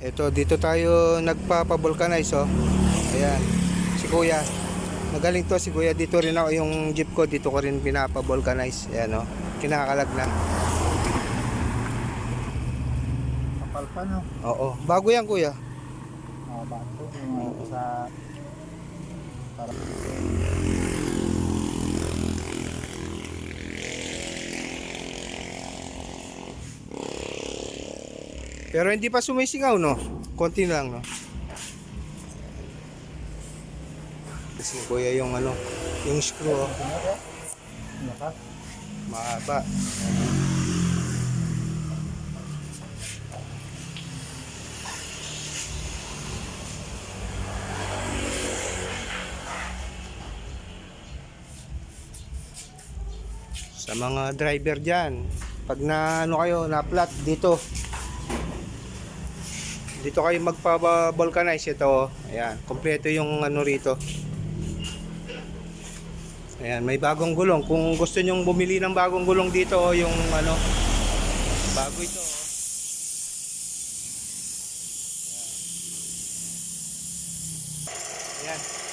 Ito, dito tayo nagpapavulcanize, oh. Ayan, si Kuya. Magaling to si Kuya. Dito rin ako yung jeep ko. Dito ko rin pinapavulcanize. Ayan, oh. Kinakalag na. Kapal pa no? Oo. Bago yan, Kuya. Mga bato. Yung ano sa... Para... Pero hindi pa sumisingaw, no? Konti lang, no? Kasi Kuya yung ano, yung screw, oh. Mahaba. Sa mga driver dyan, pag na ano kayo, na flat dito. Dito kayo magpa-vulcanize ito. oh. Ayan, kompleto yung ano rito. Ayan, may bagong gulong. Kung gusto nyong bumili ng bagong gulong dito, oh, yung ano, bago ito. oh. Ayan. Ayan.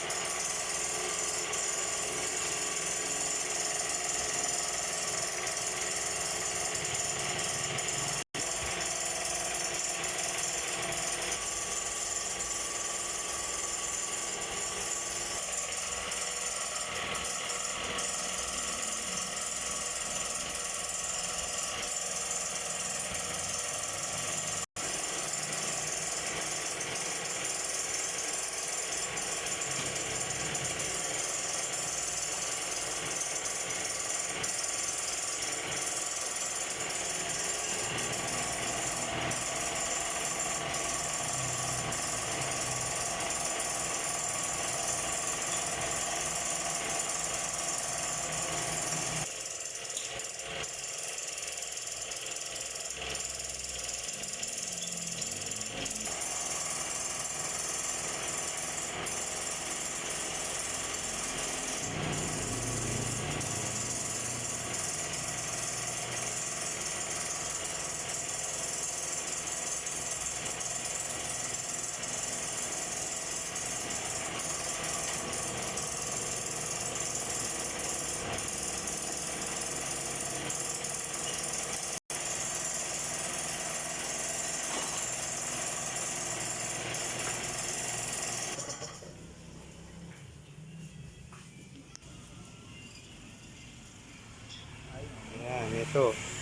Ito.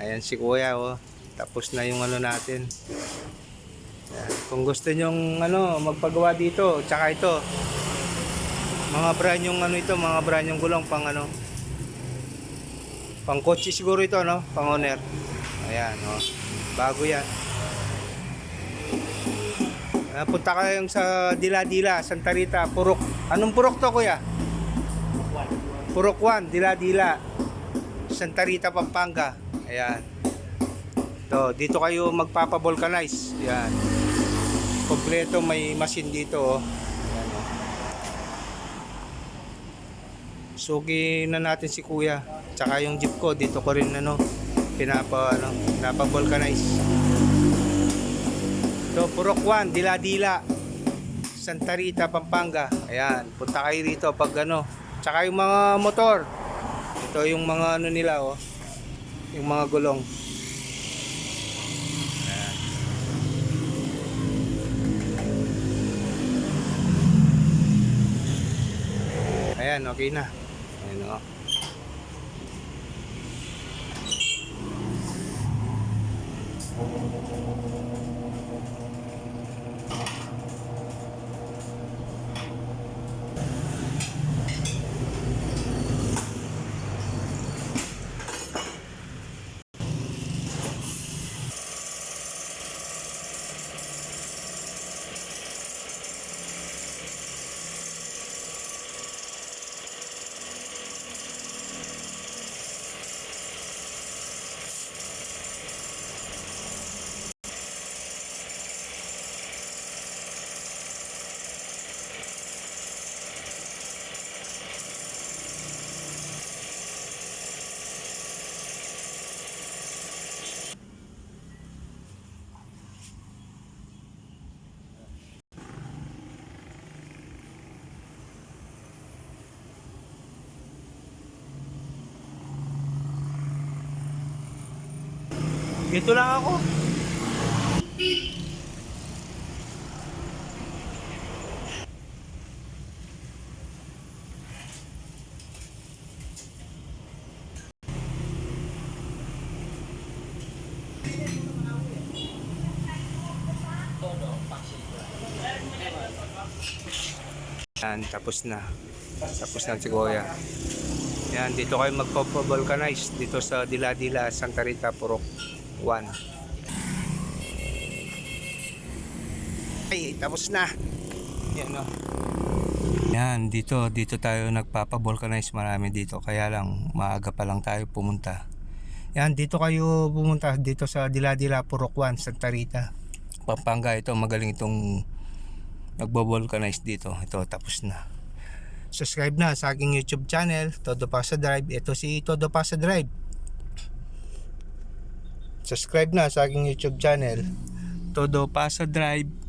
Ayan si Kuya, oh. Tapos na yung ano natin. Ayan. Kung gusto nyong ano, magpagawa dito, tsaka ito. Mga brand yung ano ito, mga brand yung gulong pang ano. Pang kotse siguro ito, no? Pang owner. Ayan, oh. Bago yan. Ah, punta kayong sa Dila-Dila, Santa Rita, Purok. Anong purok to, Kuya? Purok 1, Dila-Dila. Santa Rita, Pampanga. Ayan. To, dito kayo magpapa-vulcanize. Ayan. Kompleto may machine dito, oh. Ayan, oh. Sugi na natin si Kuya. Tsaka yung jeep ko dito ko rin ano pinapa ano, pinapa-vulcanize. To, Purok 1, Dila-Dila. Santa Rita, Pampanga. Ayan, punta kayo rito pag ano. Tsaka yung mga motor. Ito yung mga ano nila, oh. Yung mga gulong. Ayan. Okay na. Ayan, oh. Dito lang ako. Yan, tapos na. Tapos na si Kuya. Yan, dito kayo magpo-vulcanize dito sa Dila-Dila, Santa Rita, Purok 1. Ay, tapos na. Yan o. Yan, dito, dito tayo nagpapa-vulcanize marami dito. Kaya lang, maaga pa lang tayo pumunta. Yan, dito kayo pumunta dito sa Dila-Dila, Purok 1, Santa Rita. Pampanga ito, magaling itong nagbo-vulcanize dito. Ito, tapos na. Subscribe na sa aking YouTube channel, Todo Pasa Drive. Ito si Todo Pasa Drive. Subscribe na sa aking YouTube channel, Todo Pasa Drive.